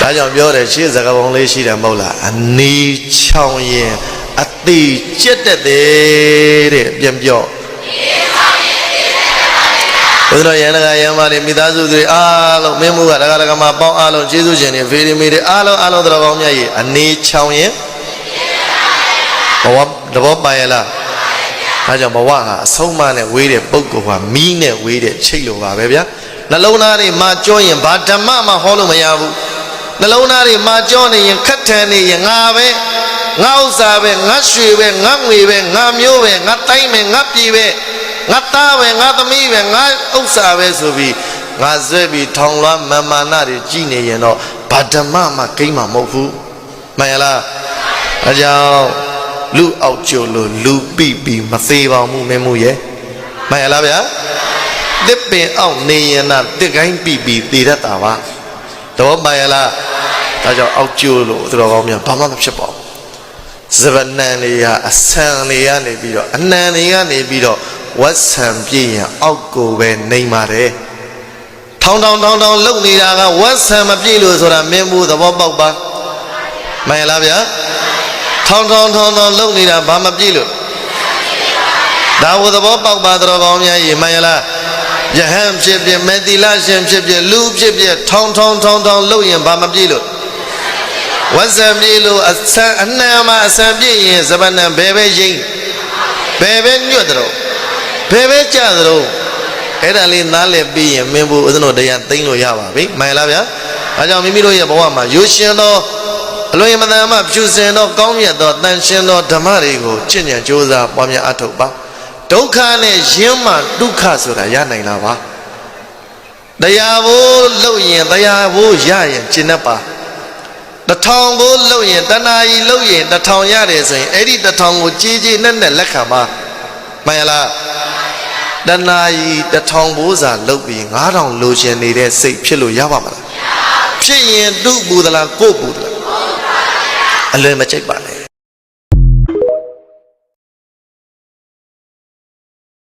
ဒါကြောင့်ပြောတယ်ရှေ့စကားပုံလေးရှိတယ်မဟုတ်လားအနီးချောင်းရင်အသေးကျက်တဲ့တဲ့ပြန်ပြောဘုရားရန်ကရန်မာတွေမိသားစုတွေအားလုံးမင်းမှုကဒကာဒကာမပေါင်းအားလုံးကျေးဇူးရှင်တွေဖေဒီမီတွေအားလုံးအားလုံးတော်ကောင်းမြတ်ကြီးအနေချောင်းရင်ဘဝတဘောပိုင်ရလားဒါကြောင့်ဘဝဟာအဆုံးမနဲ့ဝေးတဲ့ပုဂ္ဂိုလ်ဟာမီးနဲ့ဝေးတဲ့ချိတ်လိုပါပဲဗျာနှလုံးသားတွေမှာကြောရင်ဘာဓမ္မမှဟောလို့မရဘူး နှလုံးသားတွေမှာကြောနေရင်ခက်ထန်နေရင်ငါပဲငါဥစ္စာပဲငါရွှေပဲငါငွေပဲငါမျိုးပဲငါတိုင်းပဲငါပြည်ပဲငါသားပဲငါသမီးပဲငါဥစ္စာပဲဆိုပြီးငါဆွဲပြီးထောင်လွှမ်းမန်မာနတွေကြည်နေရင်တော့ဘာဓမ္မမှကိမ့်မှာမဟုတ်ဘူးမှန်ရလားအဲကြောင့်လူအောက်ကျို့လို့လူပိပြီးမသေးပါဘူးမင်းမှုရဲ့မှန်ရလားဗျာတစ်ပင်အောက်နေရင်နာတစ်ကိုင်းပိပြီးတည်တတ်တာပါ တော့မှန်ရလားဒါကြောင့်အောက်ကျို့လို့သူတော်ကောင်းများဘာမှမဖြစ်ပါဘူးဇဗနန်တွေဟာအဆန်တွေကနေပြီးတော့အနံတွေကနေပြီးတော့ဝတ်ဆံပြည့်ရင်အောက်ကိုပဲနေပါတယ်ထောင်းထောင်းထောင်းထောင်းလုံနေတာကဝတ်ဆံမပြည့်လို့ဆိုတာမင်းမှုသဘောပေါက်ပါမှန်ရလားဗျာထောင်းထောင်းထောင်းထောင်းလုံနေတာဘာမပြည့်လို့ဒါဝသဘောပေါက်ပါတော်ကောင်းများရေမှန်ရလား ယဟန်ဖြစ်ဖြစ်မေတိလရှင်ဖြစ်ဖြစ်လူဖြစ်ဖြစ်ထောင်းထောင်းထောင်းထောင်းလုံရင်ဘာမပြည့်လို့ဝတ်ဆံပြည့်လို့အဆန်အနှံမှာအဆန်ပြည့်ရင်ဇဗနံဘယ်ပဲရိမ့်ဘယ်ပဲညွတ်တော့ဘယ်ပဲကြတော့အဲ့ဒါလေးနားလည်ပြီးရင်မင်းဘူးဦးဇင်းတို့တရားသိမ့်လို့ရပါပြီမှန်လားဗျာအဲကြောင့်မိမိတို့ရဲ့ဘဝမှာရိုးရှင်သောအလွန်မတန်မှဖြူစင်သောကောင်းမြတ်သောတန်ရှင်သောဓမ္မတွေကိုချင့်ကြံကြိုးစားပွားများအထောက်ပါ ဒုက္ခနဲ့ရင်းမှဒုက္ခဆိုတာရနိုင်လားပါတရားဘိုးလှုပ်ရင်တရားဘိုးရရင်ကျင့်တတ်ပါတထောင်ကိုလှုပ်ရင်တဏှာကြီးလှုပ်ရင်တထောင်ရတယ်ဆိုရင်အဲ့ဒီတထောင်ကိုကြီးကြီးနဲ့နဲ့လက်ခံပါမှန်ရလားတဏှာကြီးတထောင်ဘိုးစာလှုပ်ပြီး9000လိုချင်နေတဲ့စိတ်ဖြစ်လို့ရပါမလားဖြစ်ရင်သူ့ပူသလားကို့ပူသလားအလွယ်မကြိုက်ပါနဲ့